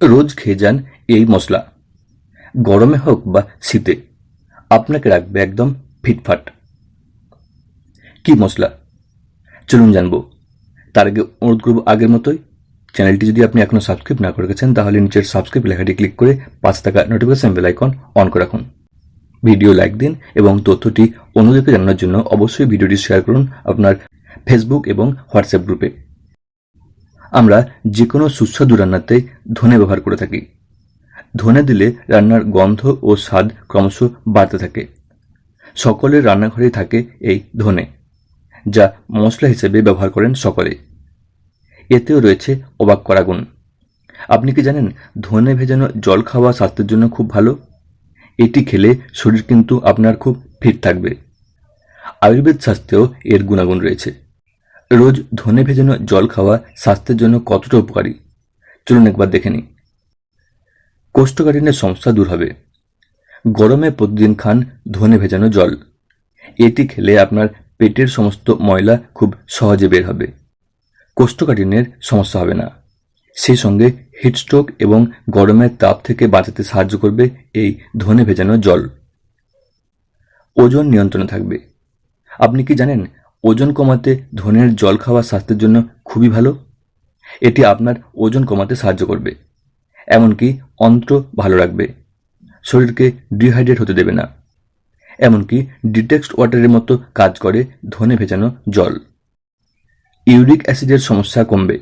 রোজ খেয়ে যান এই মশলা। গরমে হোক বা শীতে, আপনাকে রাখবে একদম ফিটফাট। কি মশলা? চলুন জানব। তার আগে অনুরোধ করব আগের মতোই, চ্যানেলটি যদি আপনি এখনও সাবস্ক্রাইব না করে গেছেন, তাহলে নিচের সাবস্ক্রাইব লেখাটি ক্লিক করে পাঁচ টাকা নোটিফিকেশন বেল আইকন অন করে রাখুন। ভিডিও লাইক দিন এবং তথ্যটি অন্যদেরকে জানানোর জন্য অবশ্যই ভিডিওটি শেয়ার করুন আপনার ফেসবুক এবং হোয়াটসঅ্যাপ গ্রুপে আমরা যে কোনো সুস্বাদু রান্নাতে ধনে ব্যবহার করে থাকি। ধনে দিলে রান্নার গন্ধ ও স্বাদ ক্রমশ বাড়তে থাকে। সকলের রান্নাঘরেই থাকে এই ধনে, যা মশলা হিসেবে ব্যবহার করেন সকলে। এতেও রয়েছে অবাক করা গুণ। আপনি কি জানেন ধনে ভেজানো জল খাওয়া স্বাস্থ্যের জন্য খুব ভালো? এটি খেলে শরীর কিন্তু আপনার খুব ফিট থাকবে। আয়ুর্বেদ শাস্ত্রেও এর গুণাগুণ রয়েছে। রোজ ধনে ভেজানো জল খাওয়া স্বাস্থ্যের জন্য কতটা উপকারী? চলুন একবার দেখে নিই। কোষ্ঠকাঠিন্যের সমস্যা দূর হবে। গরমে প্রতিদিন খান ধনে ভেজানো জল। এটি খেলে আপনার পেটের সমস্ত ময়লা খুব সহজে বের হবে। কোষ্ঠকাঠিন্যের সমস্যা হবে না। সেই সঙ্গে হিটস্ট্রোক এবং গরমের তাপ থেকে বাঁচাতে সাহায্য করবে এই ধনে ভেজানো জল। ওজন নিয়ন্ত্রণে থাকবে। আপনি কি জানেন ওজন কমাতে ধনের জল খাওয়া স্বাস্থ্যের জন্য খুবই ভালো। এটি আপনার ওজন কমাতে সাহায্য করবে, এমনকি অন্ত্র ভালো রাখবে। শরীরকে ডিহাইড্রেট হতে দেবে না। এমনকি ডিটেক্সড ওয়াটারের মতো কাজ করে ধনে ভেজানো জল। ইউরিক অ্যাসিডের সমস্যা কমবে।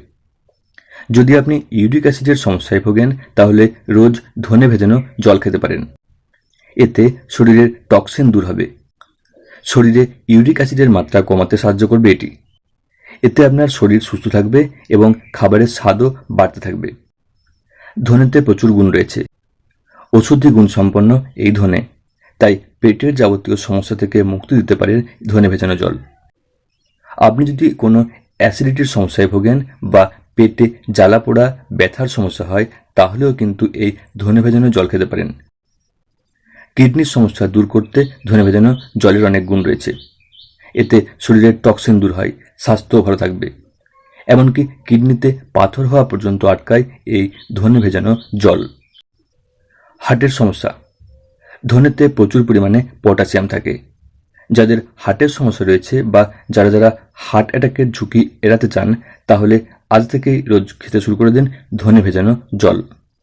যদি আপনি ইউরিক অ্যাসিডের সমস্যায় ভোগেন, তাহলে রোজ ধনে ভেজানো জল খেতে পারেন। এতে শরীরের টক্সিন দূর হবে। শরীরে ইউরিক অ্যাসিডের মাত্রা কমাতে সাহায্য করবে এটি। এতে আপনার শরীর সুস্থ থাকবে এবং খাবারের স্বাদও বাড়তে থাকবে। ধনেতে প্রচুর গুণ রয়েছে। ওষুধি গুণ সম্পন্ন এই ধনে। তাই পেটের যাবতীয় সমস্যা থেকে মুক্তি দিতে পারে ধনে ভেজানো জল। আপনি যদি কোনো অ্যাসিডিটির সমস্যায় ভোগেন বা পেটে জ্বালা পোড়া, ব্যথার সমস্যা হয়, তাহলেও কিন্তু এই ধনে ভেজানো জল খেতে পারেন। কিডনির সমস্যা দূর করতে ধনে ভেজানো জলের অনেক গুণ রয়েছে। এতে শরীরের টক্সিন দূর হয়, স্বাস্থ্যও ভালো থাকবে। এমনকি কিডনিতে পাথর হওয়া পর্যন্ত আটকায় এই ধনে ভেজানো জল। হার্টের সমস্যা। ধনেতে প্রচুর পরিমাণে পটাশিয়াম থাকে। যাদের হার্টের সমস্যা রয়েছে বা যারা যারা হার্ট অ্যাটাকের ঝুঁকি এড়াতে চান, তাহলে আজ থেকেই রোজ খেতে শুরু করে দিন ধনে ভেজানো জল।